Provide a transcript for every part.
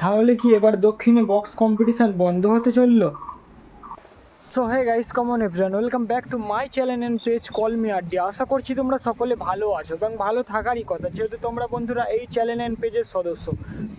তাহলে কি এবার দক্ষিণে বক্স কম্পিটিশন বন্ধ হতে চলল? So hey guys come on everyone welcome back to my channel and page call me Addy আশা করছি তোমরা সকলে ভালো আছো এবং ভালো থাকারই কথা, যেহেতু তোমরা বন্ধুরা এই চ্যানেল অ্যান্ড পেজের সদস্য।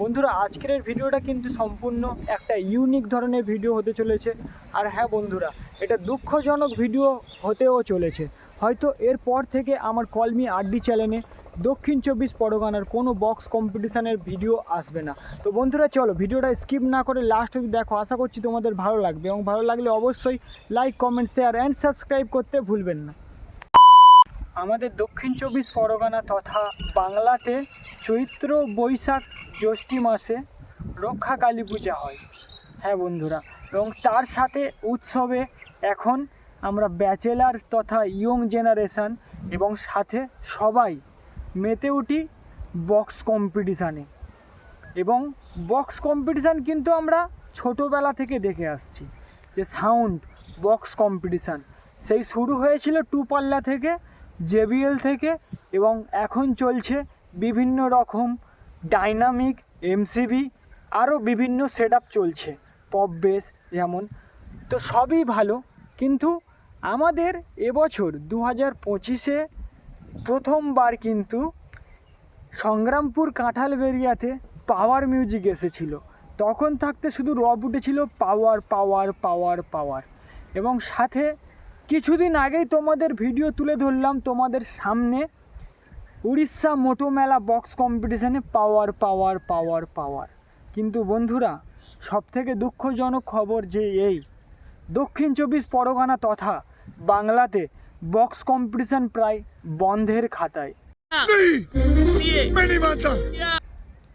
বন্ধুরা, আজকের ভিডিওটা কিন্তু সম্পূর্ণ একটা ইউনিক ধরনের ভিডিও হতে চলেছে। আর হ্যাঁ বন্ধুরা, এটা দুঃখজনক ভিডিও হতেও চলেছে। হয়তো এরপর থেকে আমার কলমি আড্ডি চ্যানেলে দক্ষিণ চব্বিশ পরগনার কোনো বক্স কম্পিটিশানের ভিডিও আসবে না। তো বন্ধুরা, চলো ভিডিওটা স্কিপ না করে লাস্ট অবধি দেখো। আশা করছি তোমাদের ভালো লাগবে এবং ভালো লাগলে অবশ্যই like comment share and subscribe করতে ভুলবেন না। আমাদের দক্ষিণ চব্বিশ পরগনা তথা বাংলাতে চৈত্র বৈশাখ জ্যৈষ্ঠী মাসে রক্ষা কালী পূজা হয়। হ্যাঁ বন্ধুরা, এবং তার সাথে উৎসবে এখন আমরা ব্যাচেলার তথা ইয়ং জেনারেশান এবং সাথে সবাই মেতে উঠি বক্স কম্পিটিশানে এবং বক্স কম্পিটিশান কিন্তু আমরা ছোটোবেলা থেকে দেখে আসছি যে সাউন্ড বক্স কম্পিটিশান সেই শুরু হয়েছিল টু পাল্লা থেকে, জেবিএল থেকে এবং এখন চলছে বিভিন্ন রকম ডাইনামিক এমসিবি আরও বিভিন্ন সেট চলছে পপ বেস যেমন। তো সবই ভালো, কিন্তু আমাদের এবছর দু হাজার পঁচিশে প্রথমবার কিন্তু সংগ্রামপুর কাঁঠালবেরিয়াতে পাওয়ার মিউজিক এসেছিল। তখন থাকতে শুধু রব উঠেছিল পাওয়ার পাওয়ার পাওয়ার পাওয়ার এবং সাথে কিছুদিন আগেই তোমাদের ভিডিও তুলে ধরলাম তোমাদের সামনে উড়িষ্যা মোটো মেলা বক্স কম্পিটিশানে পাওয়ার পাওয়ার পাওয়ার পাওয়ার কিন্তু বন্ধুরা, সবথেকে দুঃখজনক খবর যে এই দক্ষিণ চব্বিশ পরগনা তথা বাংলাতে বক্স কম্পিটিশন প্রায় বন্ধের খাতায়।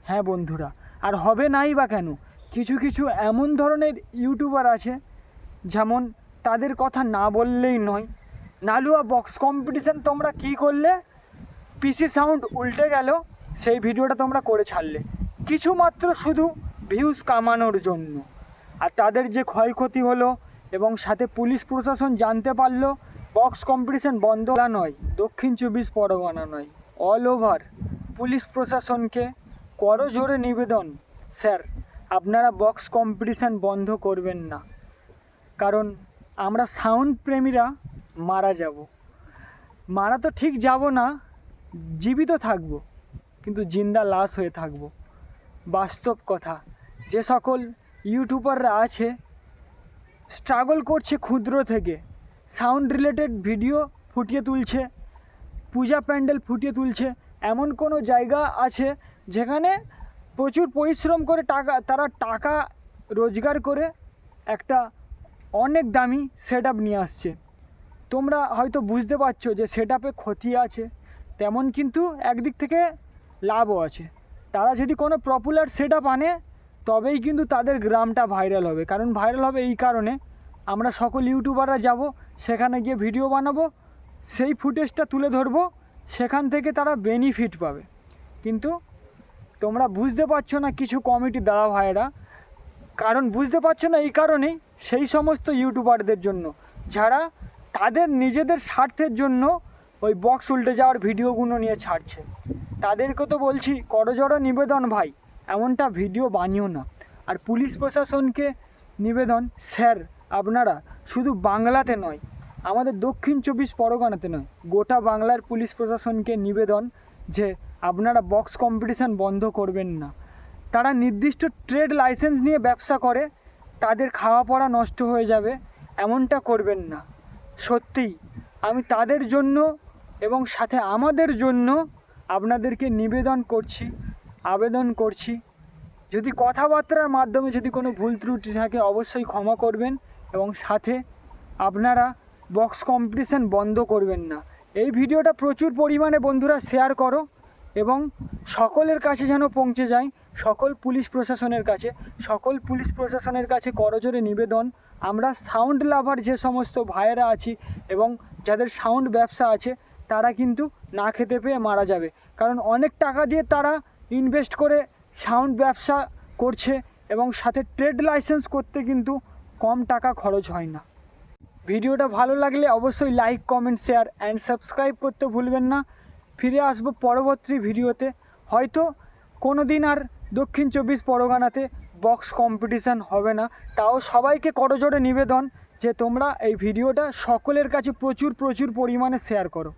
হ্যাঁ বন্ধুরা, আর হবে নাই বা কেন? কিছু কিছু এমন ধরনের ইউটিউবার আছে, যেমন তাদের কথা না বললেই নয়। নালুয়া বক্স কম্পিটিশান তোমরা কি করলে? পিসি সাউন্ড উল্টে গেল, সেই ভিডিওটা তোমরা করে ছাড়লে। কিছু মাত্র শুধু ভিউজ কামানোর জন্য। আর তাদের যে ক্ষয়ক্ষতি হলো এবং সাথে পুলিশ প্রশাসন জানতে পারল বক্স কম্পিটিশান বন্ধ নয়, দক্ষিণ চব্বিশ পরগনা নয়। অল ওভার পুলিশ প্রশাসনকে করজোরে নিবেদন। স্যার, আপনারা বক্স কম্পিটিশান বন্ধ করবেন না, কারণ আমরা সাউন্ড প্রেমীরা মারা যাব। মারা তো ঠিক যাব না, জীবিত থাকব, কিন্তু জিন্দা লাশ হয়ে থাকব। বাস্তব কথা, যে সকল ইউটিউবাররা আছে স্ট্রাগল করছে ক্ষুদ্র থেকে। সাউন্ড রিলেটেড ভিডিও ফুটিয়ে তুলছে, পূজা প্যান্ডেল ফুটিয়ে তুলছে, এমন কোনো জায়গা আছে যেখানে প্রচুর পরিশ্রম করে টাকা, তারা টাকা রোজগার করে একটা অনেক দামি সেট নিয়ে আসছে। তোমরা হয়তো বুঝতে পারছ যে সেট ক্ষতি আছে, তেমন কিন্তু একদিক থেকে লাভও আছে। তারা যদি কোনো পপুলার সেট আনে, তবেই কিন্তু তাদের গ্রামটা ভাইরাল হবে। কারণ ভাইরাল হবে এই কারণে। আমরা সকল ইউটিউবাররা যাব সেখানে গিয়ে ভিডিও বানাবো, সেই ফুটেজটা তুলে ধরবো, সেখান থেকে তারা বেনিফিট পাবে। কিন্তু তোমরা বুঝতে পারছ না কিছু কমিটি দাদা ভাইয়েরা কারণ বুঝতে পারছ না এই কারণেই সেই সমস্ত ইউটিউবারদের জন্য। যারা তাদের নিজেদের স্বার্থের জন্য ওই বক্স উল্টে যাওয়ার ভিডিওগুলো নিয়ে ছাড়ছে। তাদেরকে তো বলছি করজোড়ো নিবেদন ভাই, এমনটা ভিডিও বানিও না। আর পুলিশ প্রশাসনকে নিবেদন, স্যার আপনারা শুধু বাংলাতে নয়, আমাদের দক্ষিণ চব্বিশ পরগনাতে নয়, গোটা বাংলার পুলিশ প্রশাসনকে নিবেদন যে আপনারা বক্স কম্পিটিশান বন্ধ করবেন না। তারা নির্দিষ্ট ট্রেড লাইসেন্স নিয়ে ব্যবসা করে, তাদের খাওয়া পড়া নষ্ট হয়ে যাবে, এমনটা করবেন না। সত্যিই, আমি তাদের জন্য এবং সাথে আমাদের জন্য আপনাদেরকে নিবেদন করছি, আবেদন করছি। যদি কথাবার্তার মাধ্যমে যদি কোনো ভুল ত্রুটি থাকে, অবশ্যই ক্ষমা করবেন। এবং সাথে আপনারা বক্স কম্পিটিশান বন্ধ করবেন না। এই ভিডিওটা প্রচুর পরিমাণে বন্ধুরা শেয়ার করো এবং সকলের কাছে যেন পৌঁছে যায়, সকল পুলিশ প্রশাসনের কাছে, সকল পুলিশ প্রশাসনের কাছে করজোরে নিবেদন। আমরা সাউন্ড লাভার যে সমস্ত ভাইয়েরা আছি এবং যাদের সাউন্ড ব্যবসা আছে, তারা কিন্তু না খেতে পেয়ে মারা যাবে। কারণ অনেক টাকা দিয়ে তারা ইনভেস্ট করে সাউন্ড ব্যবসা করছে এবং সাথে ট্রেড লাইসেন্স করতে কিন্তু কম টাকা খরচ হয় না। ভিডিওটা ভালো লাগলে অবশ্যই like comment share and subscribe করতে ভুলবেন না। ফিরে আসব পরবর্তী ভিডিওতে। হয়তো কোনো দিন আর দক্ষিণ চব্বিশ পরগনাতে বক্স কম্পিটিশান হবে না। তাও সবাইকে করজোড়ে নিবেদন যে তোমরা এই ভিডিওটা সকলের কাছে প্রচুর প্রচুর পরিমাণে শেয়ার করো।